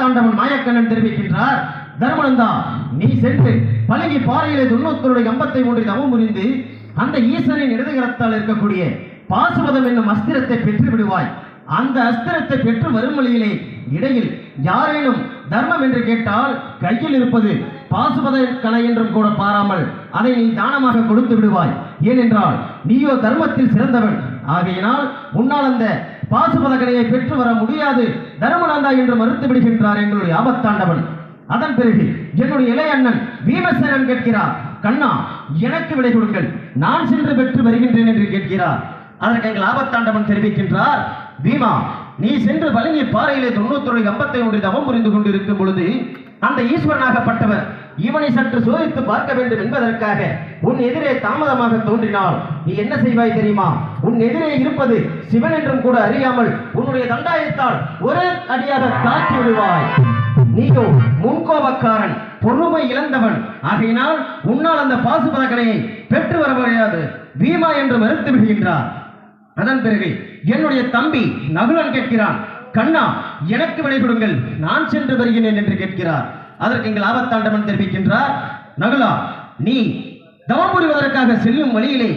தாண்டவன் மாயக்கண்ணன் தெரிவிக்கின்றார். தர்மனந்தா நீ சென்று பழகி பாறையிலே துண்ணூத்தருடைய கம்பத்தை ஒன்றை தவம் புரிந்து அந்த ஈசனின் இடதுகரத்தால் இருக்கக்கூடிய பாசுபதம் என்னும் அஸ்திரத்தை பெற்று விடுவாய் அந்த அஸ்திரத்தை பெற்று வரும் வழியிலே இடையில் யாரேனும் தர்மம் என்று கேட்டால் கையில் இருப்பது பாசுபத கலை என்றும் கூட பாராமல் அதை நீ தானமாக கொடுத்து விடுவாய். ஏனென்றால் நீயோ தர்மத்தில் சிறந்தவன். ஆகையினால் உன்னால் அந்த பாசுபதகனையை பெற்று வர முடியாது. தர்மநந்தா என்று மறுத்து விடுகின்றார் எங்களுடைய ஆபத்தாண்டவன். அதன் பிறகு என்னுடைய இளைய அண்ணன் பீமசேனன் கேட்கிறார் கண்ணா எனக்கு விடை கொடுங்கள். நான் சென்று பெற்று வருகின்றேன் என்று கேட்கிறார். அதற்கு எங்கள் ஆபத்தாண்டவன் தெரிவிக்கின்றார் பீமா நீ சென்று வழங்கி பாறையிலே தொண்ணூத்தொரு ஐம்பத்தி ஒன்று தவம் புரிந்து கொண்டிருக்கும் பொழுது அந்த ஈஸ்வரனாகப்பட்டவர் இவனை சற்று சோதித்து பார்க்க வேண்டும் என்பதற்காக உன் எதிரே தாமதமாக தோன்றினால் நீ என்ன செய்வாய் தெரியுமா? உன் எதிரே இருப்பது சிவன் என்றும் கூட அறியாமல் உன்னுடைய தண்டாயத்தால் ஒரே அடியாக தாக்கி விடுவாய். நீயோ முன்கோபக்காரன் பொறுமை இழந்தவன். ஆகையினால் உன்னால் அந்த பாசுபதக்கனையை பெற்று வர முடியாது. பீமா என்று மறுத்து விடுகின்றார். அதன் பிறகு என்னுடைய தம்பி நகுலன் கேட்கிறான் கண்ணா எனக்கு விடைபடுங்கள் நான் சென்று வருகிறேன் என்று கேட்கிறார். அதற்கு எங்கள் ஆபத்தாண்டவன் தெரிவிக்கின்றார் நகுலா நீ தவம் புரிவதற்காக செல்லும் வழியிலே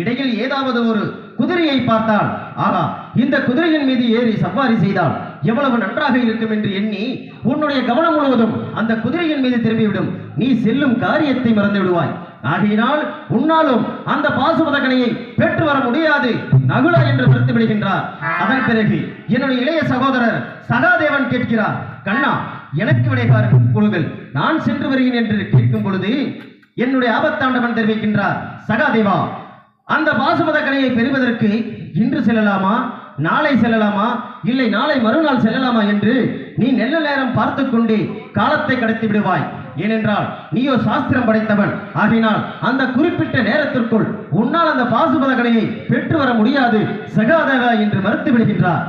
இடையில் ஏதாவது ஒரு குதிரையை பார்த்தால் ஆகா இந்த குதிரையின் மீது ஏறி சவாரி செய்தால் எவ்வளவு நன்றாக இருக்கும் என்று எண்ணி உன்னுடைய கவனம் முழுவதும் அந்த குதிரையின் மீது திரும்பிவிடும். நீ செல்லும் காரியத்தை மறந்து விடுவாய். ஆகையினால் உன்னாலும் அந்த பாசுபதகனையை பெற்று வர முடியாது நகுலா என்று விடுத்து விடுகின்றார். அதன் பிறகு என்னுடைய இளைய சகோதரர் சகாதேவன் கேட்கிறார் கண்ணா எனக்கு விடை கொடுங்கள் நான் சென்று வருகிறேன் என்று கேட்கும் பொழுது என்னுடைய ஆபத்தாண்டவன் தெரிவிக்கின்றார் சகாதேவா அந்த பாசுபத கலையை பெறுவதற்கு இன்று செல்லலாமா? நாளை செல்லலாமா? இல்லை நாளை மறுநாள் செல்லலாமா? என்று நீ நல்ல நேரம் பார்த்து கொண்டே காலத்தை கடத்தி விடுவாய். ஏனென்றால் நீயோ சாஸ்திரம் படைத்தவன். ஆகினால் அந்த குறிப்பிட்ட நேரத்திற்குள் உன்னால் அந்த பாசுபத கலையை பெற்று வர முடியாது சகாதேவா என்று மறுத்து விடுகின்றார்.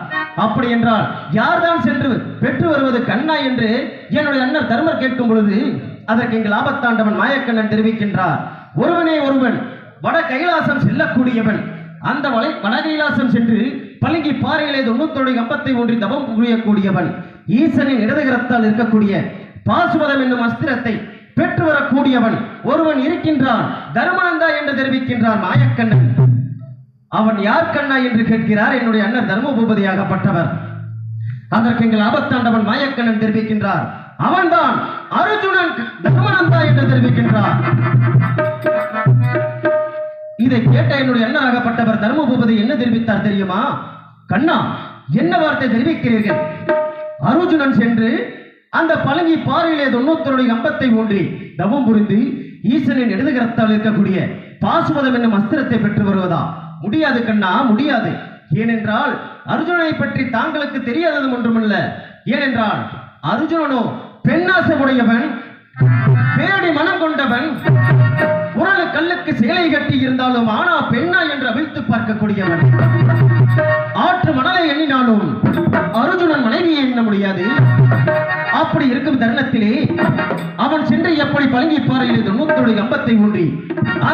அப்படி என்றால் யார்தான் சென்று பெற்று வருவது கண்ணா என்று என்னுடைய அண்ணர் தர்மர் கேட்கும் பொழுது அதற்கு எங்கள் ஆபத்தாண்டவன் மாயக்கண்ணன் தெரிவிக்கின்றார். ஒருவனே ஒருவன் வட கைலாசம் செல்லக்கூடியவன். அந்த வலை வட கைலாசம் சென்று பழுங்கி பாறையிலே தொண்ணூத்தோடு கம்பத்தை ஒன்றி தவம் புரியக்கூடியவன். ஈசனின் இடதுகரத்தால் இருக்கக்கூடிய பாசுபதம் என்னும் அஸ்திரத்தை பெற்று வரக்கூடியவன். ஒருவன் இருக்கின்றான் தர்மனந்தா என்று தெரிவிக்கின்றார் மாயக்கண்ணன். அவன் யார் கண்ணா என்று கேட்கிறார். என்னுடைய அண்ணன் தர்மபூபதியாகப்பட்டவர். அதற்கு எங்கள் ஆபத்தாண்டவன் மாயக்கண்ணன் தெரிவிக்கின்றார். அவன்தான் அர்ஜுனன் தர்மநந்தா என்று தெரிவிக்கின்றார். இதை கேட்ட என்னுடைய அண்ணனாகப்பட்டவர் தர்மபூபதி என்ன தெரிவித்தார் தெரியுமா? கண்ணா என்ன வார்த்தை தெரிவிக்கிறீர்கள்? அருஜுனன் சென்று அந்த பழங்கி பாறையிலே தொண்ணூத்தருடைய கம்பத்தை ஊன்றி தவம் புரிந்து ஈசனின் இடதுகரத்தால் இருக்கக்கூடிய பாசுபதம் என்னும் அஸ்திரத்தை பெற்று வருவதா? முடியாது கண்ணா முடியாது. ஏனென்றால் அர்ஜுனனை பற்றி தாங்களுக்கு தெரியாதது ஒன்றுமல்ல. ஏனென்றால் அர்ஜுனனோ பெண்ணாசை உடையவன் பேடி மனம் கொண்டவன் உரலு கல்லுக்கு சேலை கட்டி இருந்தாலும் ஆனா பெண்ணா என்று அவிழ்த்து பார்க்கக்கூடியவன். ஆற்று மணலை எண்ணினாலும் அர்ஜுனன் மனைவியை எண்ண முடியாது. அப்படி இருக்கும் தருணத்திலே அவன் சென்று எப்படி பழங்கி பாறையில் தொண்ணூத்தோடு கம்பத்தை ஊன்றி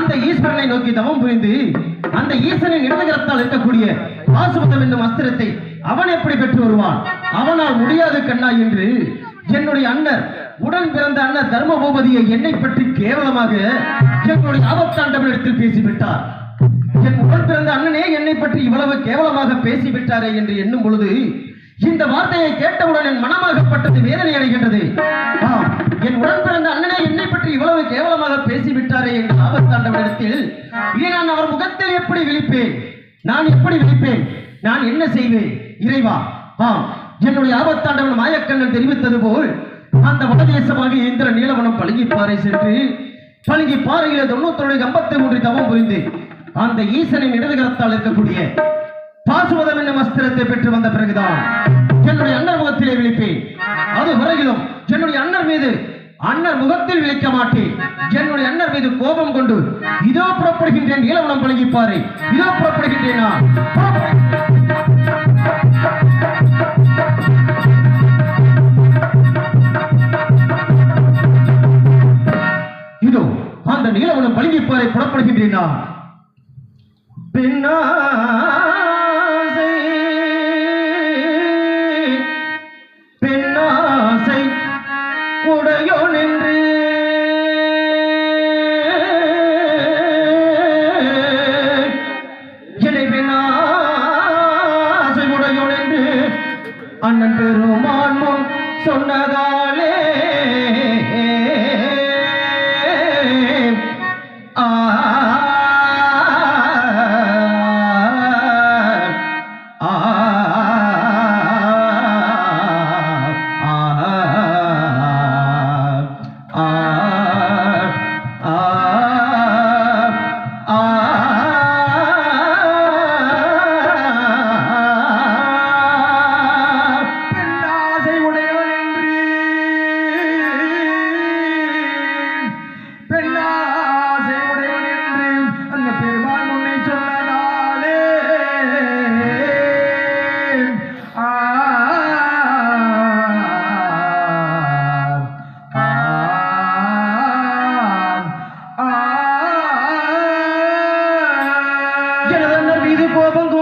அந்த ஈஸ்வரனை நோக்கி தவம் புரிந்து அந்த ஈஸ்வரன் இடதுகரத்தால் இருக்கக்கூடிய பாசுபதம் என்னும் அஸ்திரத்தை அவன் எப்படி பெற்று வருவான்? அவனால் முடியாது கண்ணா என்று என்னுடைய அண்ணர் உடன் பிறந்த அண்ணர் தர்மபூபதியை என்னை பற்றி கேவலமாக எங்களுடைய ஆபத்தாண்டவனிடத்தில் பேசிவிட்டார். என் உடன் பிறந்த அண்ணனே என்னை பற்றி இவ்வளவு கேவலமாக பேசிவிட்டாரே என்று எண்ணும் பொழுது இந்த வார்த்தையை கேட்டவுடன் என் மனமாகப்பட்டது வேதனை அடைகின்றது. ஆபத்தாண்டவனிடத்தில் இதை நான் அவர் முகத்தில் எப்படி விழிப்பேன்? நான் எப்படி விழிப்பேன்? நான் என்ன செய்வேன்? இறைவா ஆம் என்னுடைய ஆபத்தாண்டவன் மாயக்கண்ணன் தெரிவித்தது போல் அந்த வடதேசமாக இந்திர நீலவனம் பழங்கி பாறை சென்று பழங்கி பாறையில தொண்ணூத்தொரு ஐம்பத்தி மூன்று தவம் புரிந்து அந்த ஈசனின் இடதுகரத்தால் இருக்கக்கூடிய பாசுவதம் என்னும் அஸ்திரத்தை பெற்று வந்த பிறகுதான் என்னுடைய அண்ணர் முகத்திலே விழிப்பேன். அது வரையிலும் என்னுடைய அண்ணர் மீது அண்ணர் முகத்தில் விழிக்க மாட்டேன். என்னுடைய அண்ணர் மீது கோபம் கொண்டு இதோ புறப்படுகின்றேன் இளவனம் பழகிப்பாரு இதோ புறப்படுகின்றேன் நான். இதோ அந்த நீலவனம் பழகிப்பாரை புறப்படுகின்றேன் நான். marido com a bandura.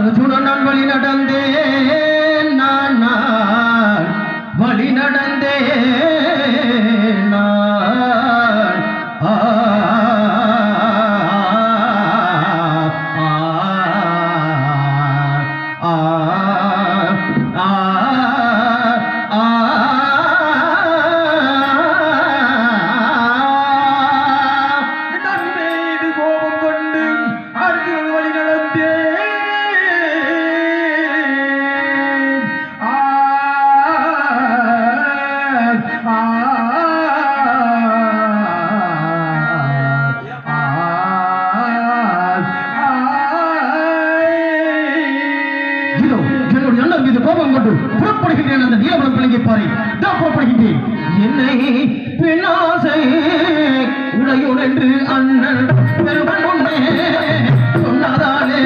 మంచున నన్వలి నటందే கொண்டு புறப்படுகின்றேன் அந்த நீலவளம் விளங்கி பாரு. நான் புறப்படுகின்றேன். என்னை பிளாசை உடையுடன் அண்ணன் பெருமன் உண்டே சொன்னதானே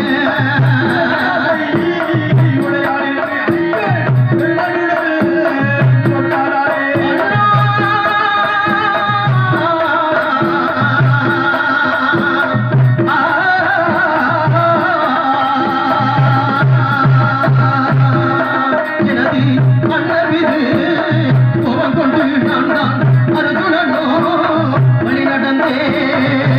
Amen.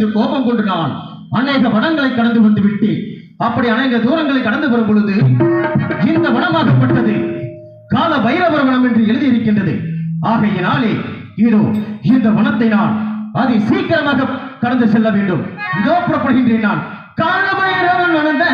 மீது கோபம் கொண்டு நான் அநேக வனங்களை கடந்து வந்து விட்டேன். அப்படி அநேக தூரங்களை கடந்து வரும் பொழுது இந்த வனமாகப்பட்டது. கால பைரவர் வனம் என்று எழுதியிருக்கின்றது. ஆகையினாலே இதோ இந்த வனத்தை நான் அதை சீக்கிரமாக கடந்து செல்ல வேண்டும். இதோ புறப்படுகின்றேன் நான். கால பைரவன் வனந்த